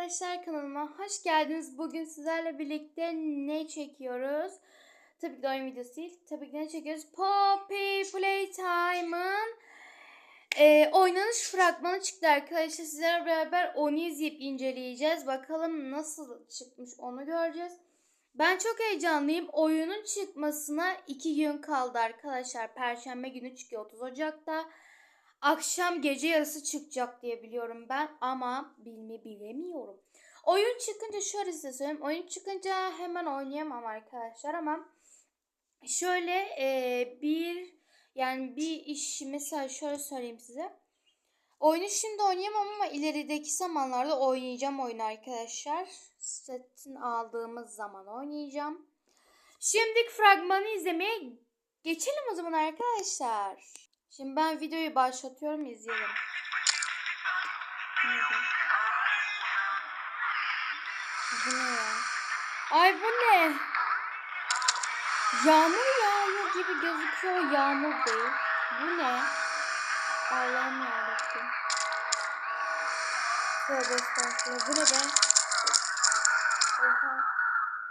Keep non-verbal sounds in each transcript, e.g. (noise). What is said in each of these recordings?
arkadaşlar kanalıma hoş geldiniz. Bugün sizlerle birlikte ne çekiyoruz? Tabii ki de oyun videosu değil. Tabii ki ne çekiyoruz? Poppy Playtime'ın e, oynanış fragmanı çıktı arkadaşlar. Sizlerle beraber onu izleyip inceleyeceğiz. Bakalım nasıl çıkmış onu göreceğiz. Ben çok heyecanlıyım. Oyunun çıkmasına iki gün kaldı arkadaşlar. Perşembe günü çıkıyor 30 Ocak'ta. Akşam gece yarısı çıkacak diye biliyorum ben ama bilme bilemiyorum. Oyun çıkınca şöyle size söyleyeyim. Oyun çıkınca hemen oynayamam arkadaşlar ama şöyle e, bir yani bir iş mesela şöyle söyleyeyim size. Oyunu şimdi oynayamam ama ilerideki zamanlarda oynayacağım oyunu arkadaşlar. Setin aldığımız zaman oynayacağım. Şimdi fragmanı izlemeye geçelim o zaman arkadaşlar. Şimdi ben videoyu başlatıyorum izleyelim. Bu ne ya? Ay bu ne? Yağmur yağıyor gibi gözüküyor. Yağmur değil. Bu ne? Allah'ım yarabbim. Tövbe estağfurullah. Bu ne be? Oha.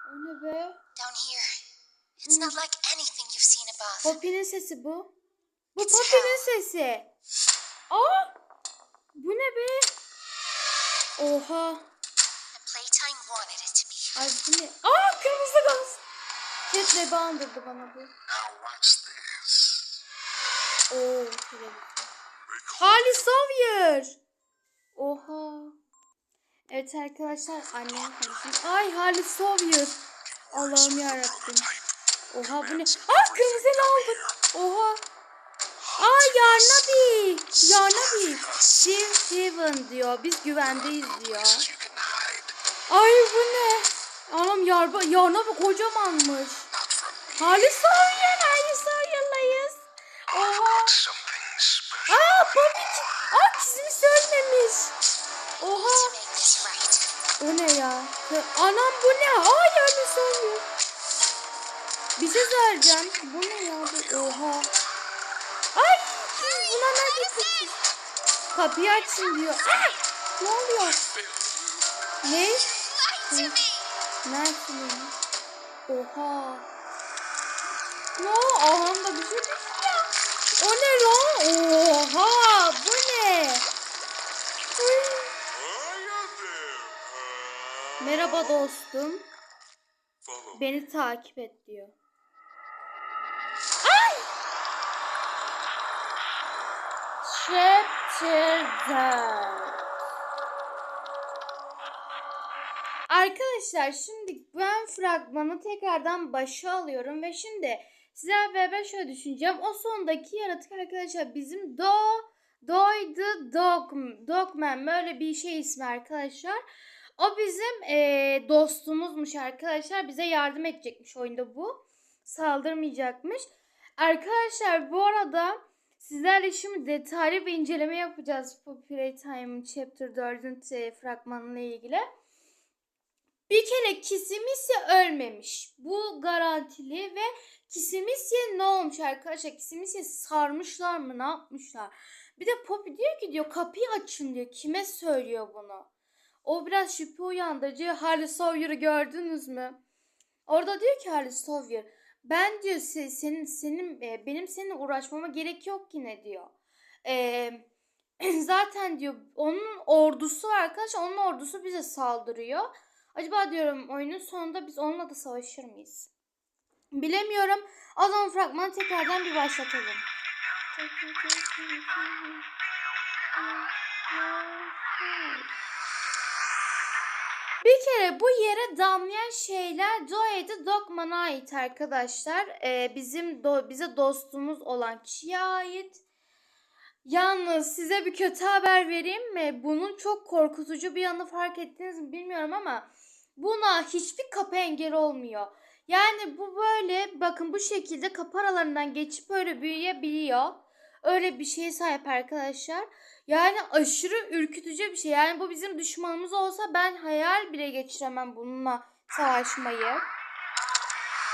O ne be? Down here. It's not like anything you've seen above. Poppy'nin sesi bu. Bu Poppy'nin sesi. Aa! Bu ne be? Oha. Ay bu ne? Aa kırmızı gaz. Cat bandırdı bana bu. Now watch this. Oo. Harley Sawyer. Oha. Evet arkadaşlar annem konuşuyor. Ay Harley Sawyer. Allah'ım yarabbim. Oha bu ne? Aa kırmızı aldık. Oha. Aa Yarnabi. Yarnabi. Shiv Heaven diyor. Biz güvendeyiz diyor. Ay bu ne? Anam yarba, Yarnabi kocamanmış. Not from me. Harley Sawyer. Harley Sawyer'layız. Oha. Aa Poppy. Aa çizimi söylememiş. Oha. O ne ya? Anam bu ne? Aa yani soruyor. Bir şey söyleyeceğim. Bu ne ya? Oha. Buna ne getirdiniz? Kapıyı açın diyor. Aa! Ne oluyor? Ne? Nerede? Oha. Ne? Ağamda bir şey düştü ya. O ne lan? Oha. Bu ne? Merhaba dostum. Beni takip et diyor. Chapter 4 Arkadaşlar şimdi ben fragmanı tekrardan başa alıyorum ve şimdi sizlerle beraber şöyle düşüneceğim. O sondaki yaratık arkadaşlar bizim Do Doy the Dog Dogman böyle bir şey ismi arkadaşlar. O bizim eee, dostumuzmuş arkadaşlar. Bize yardım edecekmiş oyunda bu. Saldırmayacakmış. Arkadaşlar bu arada sizlerle şimdi detaylı bir inceleme yapacağız Popular Time Chapter 4'ün e, fragmanıyla ilgili. Bir kere Kisimisya ölmemiş. Bu garantili ve Kisimisya ne olmuş arkadaşlar? Kisimisya sarmışlar mı? Ne yapmışlar? Bir de Poppy diyor ki diyor kapıyı açın diyor. Kime söylüyor bunu? O biraz şüphe uyandırıcı. Harley Sawyer'ı gördünüz mü? Orada diyor ki Harley Sawyer ben diyor se- senin senin benim seninle uğraşmama gerek yok yine diyor. E, (clears throat) zaten diyor onun ordusu var arkadaşlar. Onun ordusu bize saldırıyor. Acaba diyorum oyunun sonunda biz onunla da savaşır mıyız? Bilemiyorum. O zaman fragmanı tekrardan bir başlatalım. Bir kere bu yere damlayan şeyler Joey'de Dogman'a ait arkadaşlar. Ee, bizim do- bize dostumuz olan kişiye ait. Yalnız size bir kötü haber vereyim mi? Bunun çok korkutucu bir yanı fark ettiniz mi bilmiyorum ama buna hiçbir kapı engel olmuyor. Yani bu böyle bakın bu şekilde kapı aralarından geçip böyle büyüyebiliyor. Öyle bir şeye sahip arkadaşlar. Yani aşırı ürkütücü bir şey. Yani bu bizim düşmanımız olsa ben hayal bile geçiremem bununla savaşmayı.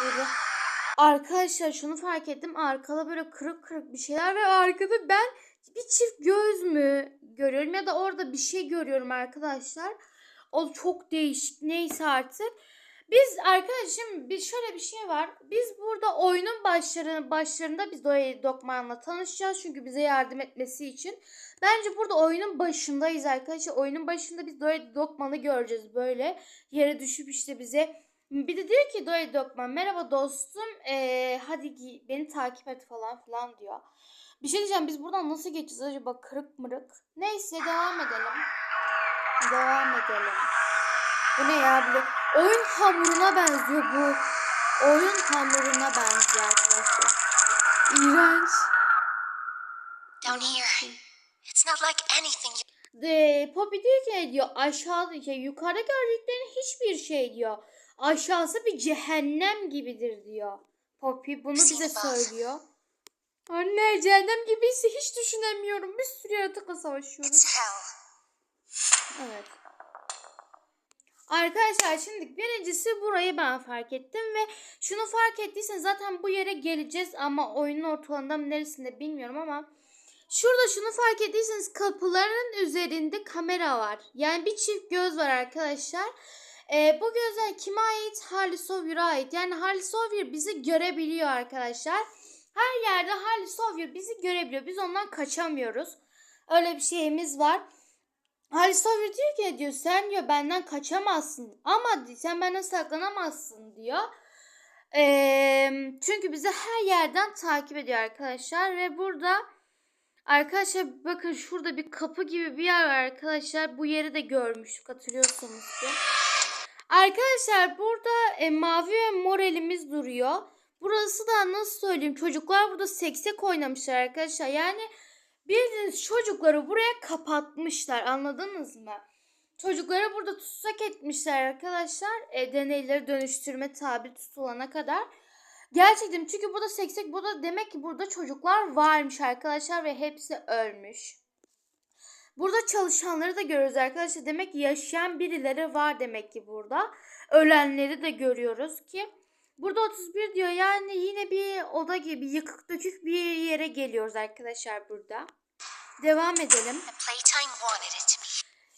Böyle. Arkadaşlar şunu fark ettim. Arkada böyle kırık kırık bir şeyler ve arkada ben bir çift göz mü görüyorum ya da orada bir şey görüyorum arkadaşlar. O çok değişik. Neyse artık. Biz arkadaşım biz şöyle bir şey var. Biz burada oyunun başları, başlarında biz Doya Dokman'la tanışacağız. Çünkü bize yardım etmesi için. Bence burada oyunun başındayız arkadaşlar. Oyunun başında biz Doya Dokman'ı göreceğiz böyle. Yere düşüp işte bize. Bir de diyor ki Doya Dokman merhaba dostum. Ee, hadi beni takip et falan filan diyor. Bir şey diyeceğim biz buradan nasıl geçeceğiz acaba kırık mırık. Neyse devam edelim. Devam edelim. Bu ne ya böyle oyun hamuruna benziyor bu. Oyun hamuruna benziyor arkadaşlar. İğrenç. Down here. It's not like anything De, Poppy diyor ki diyor aşağıda ya yukarıda gördüklerin hiçbir şey diyor. Aşağısı bir cehennem gibidir diyor. Poppy bunu bize söylüyor. Anne cehennem gibiyse hiç düşünemiyorum. Bir sürü yaratıkla savaşıyoruz. It's hell. Arkadaşlar şimdi birincisi burayı ben fark ettim ve şunu fark ettiysen zaten bu yere geleceğiz ama oyunun ortalarında mı neresinde bilmiyorum ama şurada şunu fark ettiyseniz kapıların üzerinde kamera var. Yani bir çift göz var arkadaşlar. Ee, bu gözler kime ait? Harley Sawyer'a ait. Yani Harley Sawyer bizi görebiliyor arkadaşlar. Her yerde Harley Sawyer bizi görebiliyor. Biz ondan kaçamıyoruz. Öyle bir şeyimiz var. Halis Sawyer diyor ki diyor sen diyor benden kaçamazsın ama di- sen benden saklanamazsın diyor. Ee, çünkü bizi her yerden takip ediyor arkadaşlar ve burada arkadaşlar bakın şurada bir kapı gibi bir yer var arkadaşlar. Bu yeri de görmüştük hatırlıyorsanız ki. Arkadaşlar burada e, mavi ve mor elimiz duruyor. Burası da nasıl söyleyeyim çocuklar burada seksek oynamışlar arkadaşlar. Yani Bildiğiniz çocukları buraya kapatmışlar anladınız mı? Çocukları burada tutsak etmişler arkadaşlar. E, deneyleri dönüştürme tabi tutulana kadar. Gerçekten çünkü burada seksek burada demek ki burada çocuklar varmış arkadaşlar ve hepsi ölmüş. Burada çalışanları da görüyoruz arkadaşlar. Demek ki yaşayan birileri var demek ki burada. Ölenleri de görüyoruz ki. Burada 31 diyor yani yine bir oda gibi yıkık dökük bir yere geliyoruz arkadaşlar burada. Devam edelim.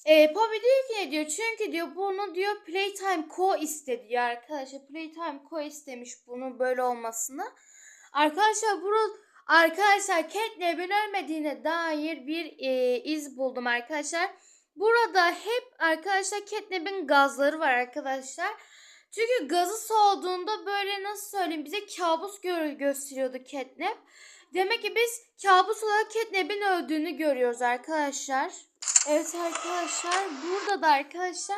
Ee, Poppy diyor ki ne diyor? Çünkü diyor bunu diyor Playtime Co istedi diyor arkadaşlar. Playtime Co istemiş bunun böyle olmasını. Arkadaşlar burada arkadaşlar Catnap'in ölmediğine dair bir e, iz buldum arkadaşlar. Burada hep arkadaşlar Catnap'in gazları var arkadaşlar. Çünkü gazı soğuduğunda böyle nasıl söyleyeyim bize kabus gö- gösteriyordu Catnap. Demek ki biz kabus olarak Catnap'in öldüğünü görüyoruz arkadaşlar. Evet arkadaşlar burada da arkadaşlar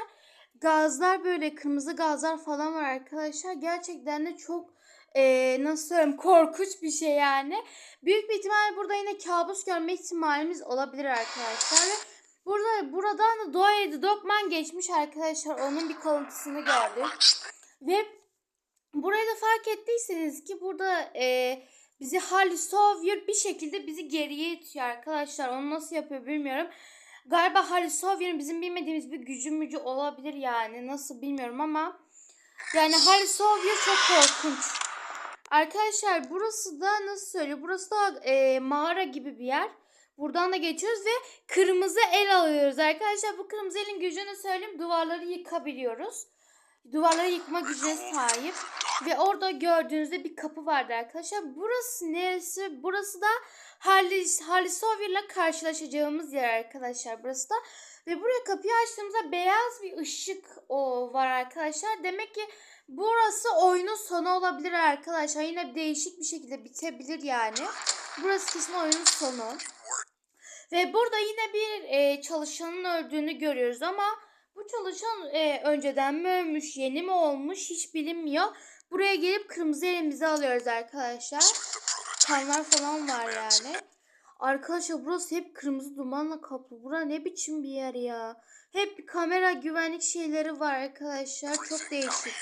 gazlar böyle kırmızı gazlar falan var arkadaşlar. Gerçekten de çok eee, nasıl söyleyeyim korkunç bir şey yani. Büyük bir ihtimal burada yine kabus görme ihtimalimiz olabilir arkadaşlar. Ve Burada buradan da Doğa Dogman geçmiş arkadaşlar. Onun bir kalıntısını gördük. Ve burayı da fark ettiyseniz ki burada e, bizi Harley Sawyer bir şekilde bizi geriye itiyor arkadaşlar. Onu nasıl yapıyor bilmiyorum. Galiba Harley Sawyer'ın bizim bilmediğimiz bir gücü mücü olabilir yani. Nasıl bilmiyorum ama. Yani Harley Sawyer çok korkunç. Arkadaşlar burası da nasıl söylüyor? Burası da e, mağara gibi bir yer. Buradan da geçiyoruz ve kırmızı el alıyoruz arkadaşlar. Bu kırmızı elin gücünü söyleyeyim. Duvarları yıkabiliyoruz. Duvarları yıkma gücüne sahip. Ve orada gördüğünüzde bir kapı vardı arkadaşlar. Burası neresi? Burası da Harley Sawyer'la karşılaşacağımız yer arkadaşlar burası da. Ve buraya kapıyı açtığımızda beyaz bir ışık o var arkadaşlar. Demek ki burası oyunun sonu olabilir arkadaşlar. Yine değişik bir şekilde bitebilir yani. Burası kesin oyunun sonu. Ve burada yine bir e, çalışanın öldüğünü görüyoruz ama bu çalışan e, önceden mi ölmüş, yeni mi olmuş hiç bilinmiyor. Buraya gelip kırmızı elimizi alıyoruz arkadaşlar. Kanlar falan var yani. Arkadaşlar burası hep kırmızı dumanla kaplı. Bura ne biçim bir yer ya. Hep kamera güvenlik şeyleri var arkadaşlar. Çok değişik.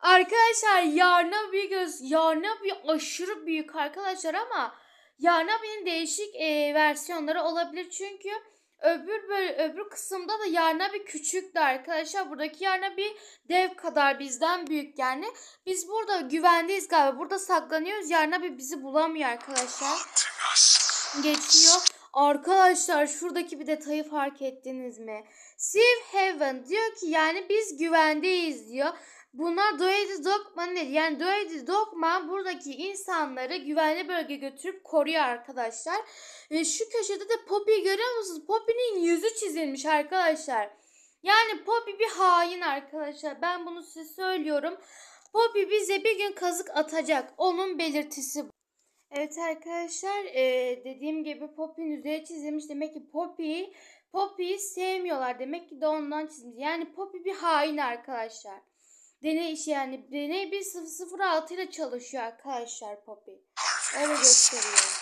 Arkadaşlar Yarna bir göz Yarna bir aşırı büyük arkadaşlar ama Yarnabi'nin değişik e, versiyonları olabilir çünkü öbür böyle öbür kısımda da Yarnabi küçüktü arkadaşlar. Buradaki Yarnabi dev kadar bizden büyük yani. Biz burada güvendeyiz galiba. Burada saklanıyoruz. Yarnabi bizi bulamıyor arkadaşlar. Geçiyor. Arkadaşlar şuradaki bir detayı fark ettiniz mi? Safe Haven diyor ki yani biz güvendeyiz diyor. Bunlar Doedi Dogman ne? Yani Doedi Dogman buradaki insanları güvenli bölge götürüp koruyor arkadaşlar. Ve şu köşede de Poppy görüyor musunuz? Poppy'nin yüzü çizilmiş arkadaşlar. Yani Poppy bir hain arkadaşlar. Ben bunu size söylüyorum. Poppy bize bir gün kazık atacak. Onun belirtisi bu. Evet arkadaşlar e, dediğim gibi Poppy'nin üzeri çizilmiş. Demek ki Poppy Poppy'yi sevmiyorlar. Demek ki de ondan çizmiş. Yani Poppy bir hain arkadaşlar. Deney işi yani deney 1006 ile çalışıyor arkadaşlar Poppy. Öyle gösteriyor.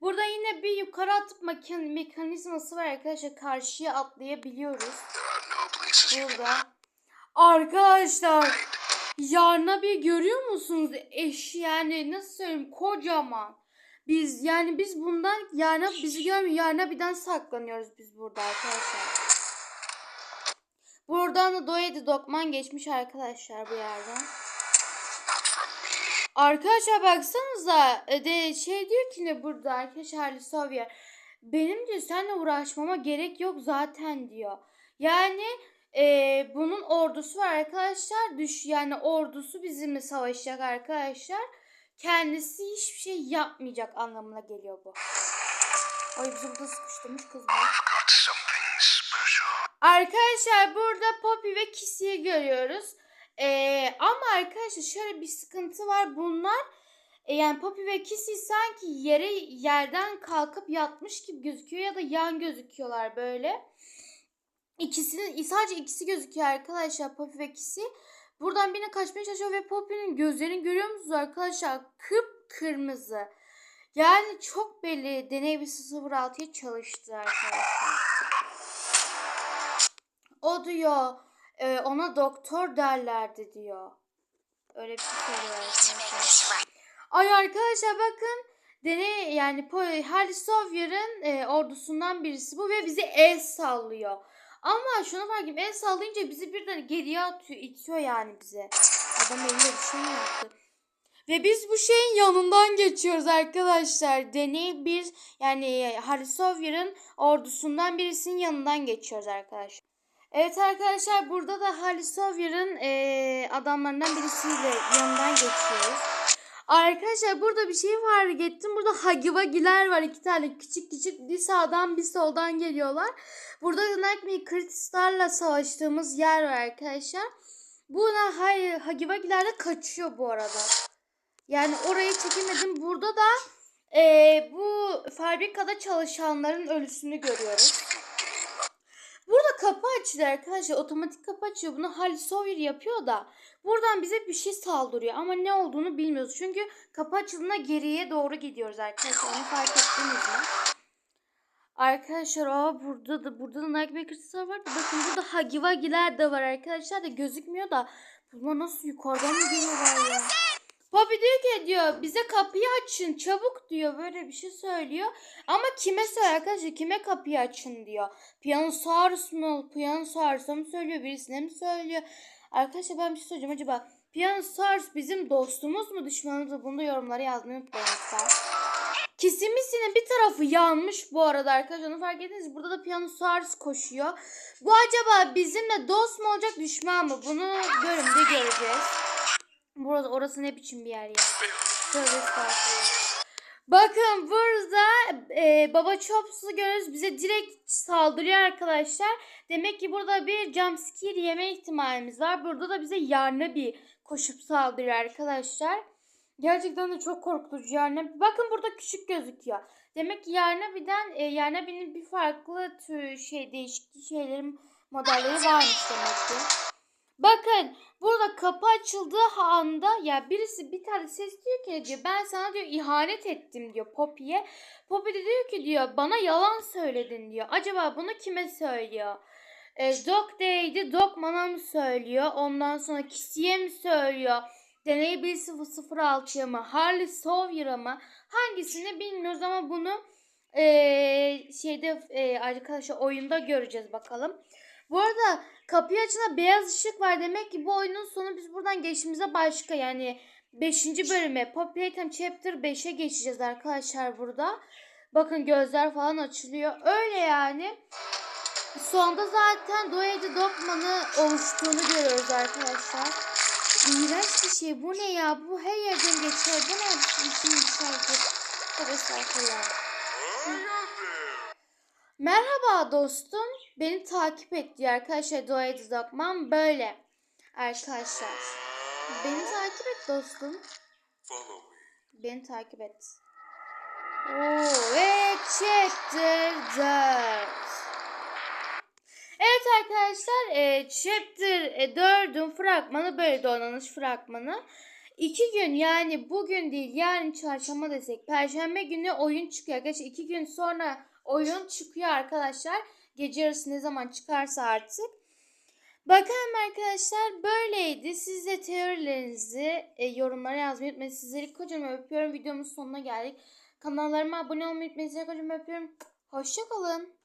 Burada yine bir yukarı atıp mekan mekanizması var arkadaşlar. Karşıya atlayabiliyoruz. Burada. Arkadaşlar Yarna bir görüyor musunuz? Eş yani nasıl söyleyeyim kocaman. Biz yani biz bundan Yarna bizi görmüyor. Yarna birden saklanıyoruz biz burada arkadaşlar. Buradan da Doyedi Dokman geçmiş arkadaşlar bu yerden. Arkadaşlar baksanıza e, de şey diyor ki ne burada arkadaşlar Sawyer. Benim diyor seninle uğraşmama gerek yok zaten diyor. Yani e, bunun ordusu var arkadaşlar. Düş yani ordusu bizimle savaşacak arkadaşlar. Kendisi hiçbir şey yapmayacak anlamına geliyor bu. Ay bizi burada sıkıştırmış kız bu. Arkadaşlar burada Poppy ve Kissy'yi görüyoruz. Ee, ama arkadaşlar şöyle bir sıkıntı var. Bunlar e, yani Poppy ve Kissy sanki yere yerden kalkıp yatmış gibi gözüküyor ya da yan gözüküyorlar böyle. İkisinin sadece ikisi gözüküyor arkadaşlar Poppy ve Kissy. Buradan birine kaçmaya çalışıyor ve Poppy'nin gözlerini görüyor musunuz arkadaşlar? Kıpkırmızı. Yani çok belli deney bir 06'ya çalıştı arkadaşlar. O diyor e, ona doktor derlerdi diyor. Öyle bir şey söylüyor. Ay arkadaşlar bakın deney yani Harry Sawyer'ın e, ordusundan birisi bu ve bizi el sallıyor. Ama şunu fark ettim el sallayınca bizi birden geriye atıyor itiyor yani bize. Adam elinde bir şey mi yaptı? Ve biz bu şeyin yanından geçiyoruz arkadaşlar. Deney bir yani Harry Sawyer'ın ordusundan birisinin yanından geçiyoruz arkadaşlar. Evet arkadaşlar burada da Harry Sawyer'ın eee, adamlarından birisiyle yanından geçiyoruz. Arkadaşlar burada bir şey fark ettim. Burada Hagivagiler var. iki tane küçük küçük bir sağdan bir soldan geliyorlar. Burada Nightmare Kritistar'la savaştığımız yer var arkadaşlar. Buna hayır Hagivagiler de kaçıyor bu arada. Yani orayı çekemedim. Burada da eee, bu fabrikada çalışanların ölüsünü görüyoruz. Açılıyor arkadaşlar. Otomatik kapı açıyor. Bunu Halle Sawyer yapıyor da. Buradan bize bir şey saldırıyor. Ama ne olduğunu bilmiyoruz. Çünkü kapı açıldığında geriye doğru gidiyoruz arkadaşlar. Onu fark ettiniz mi? Arkadaşlar aa burada da burada da Nightmare Crystal var da bakın burada Hagivagiler de var arkadaşlar da gözükmüyor da bunlar nasıl yukarıdan mı geliyorlar ya? Bobby diyor ki diyor bize kapıyı açın çabuk diyor böyle bir şey söylüyor. Ama kime söylüyor arkadaşlar kime kapıyı açın diyor. Piyanosaurus mu? Piyanosaurus'a mı söylüyor birisine mi söylüyor? Arkadaşlar ben bir şey söyleyeceğim acaba Piyanosaurus bizim dostumuz mu düşmanımız mı? Bunu da yorumlara yazmayı unutmayın lütfen. Kisimisinin bir tarafı yanmış bu arada arkadaşlar. Onu fark ettiniz. Burada da Piyanosaurus koşuyor. Bu acaba bizimle dost mu olacak düşman mı? Bunu bölümde göreceğiz. Burası orası ne biçim bir yer ya. Tövbe estağfurullah. Bakın burada e, Baba Chops'u görüyoruz. Bize direkt saldırıyor arkadaşlar. Demek ki burada bir jumpscare yeme ihtimalimiz var. Burada da bize yarna bir koşup saldırıyor arkadaşlar. Gerçekten de çok korkutucu yarna. Bakın burada küçük gözüküyor. Demek ki yarna birden e, yarna birinin bir farklı tür şey değişik şeylerin modelleri varmış demek ki. Bakın burada kapı açıldığı anda ya birisi bir tane ses diyor ki diyor ben sana diyor ihanet ettim diyor Poppy'ye. Poppy de diyor ki diyor bana yalan söyledin diyor. Acaba bunu kime söylüyor? E, Doc Day'di Doc Man'a mı söylüyor? Ondan sonra Kissy'ye mi söylüyor? Deney 1006'ya mı? Harley Sawyer'a mı? Hangisini bilmiyoruz ama bunu e, şeyde e, arkadaşlar oyunda göreceğiz bakalım. Bu arada kapıyı açına beyaz ışık var. Demek ki bu oyunun sonu biz buradan geçimize başka yani 5. bölüme Pop Playtime Chapter 5'e geçeceğiz arkadaşlar burada. Bakın gözler falan açılıyor. Öyle yani. Sonda zaten Doyedi Dokman'ı oluştuğunu görüyoruz arkadaşlar. İğrenç bir şey. Bu ne ya? Bu her yerden geçer. Bu ne? İşin şarkı. Çok estağfurullah. Merhaba dostum. Beni takip et diyor arkadaşlar. Doyedi Dokman böyle. Arkadaşlar. Beni takip et dostum. Beni takip et. Oo, ve chapter 4. Evet arkadaşlar e, chapter e, 4'ün fragmanı böyle donanış fragmanı. İki gün yani bugün değil yarın çarşamba desek perşembe günü oyun çıkıyor. Arkadaşlar iki gün sonra oyun çıkıyor arkadaşlar. Gece yarısı ne zaman çıkarsa artık. Bakalım arkadaşlar böyleydi. Siz de teorilerinizi e, yorumlara yazmayı unutmayın. Sizleri kocaman öpüyorum. Videomuz sonuna geldik. Kanallarıma abone olmayı unutmayın. Sizleri kocaman öpüyorum. Hoşçakalın.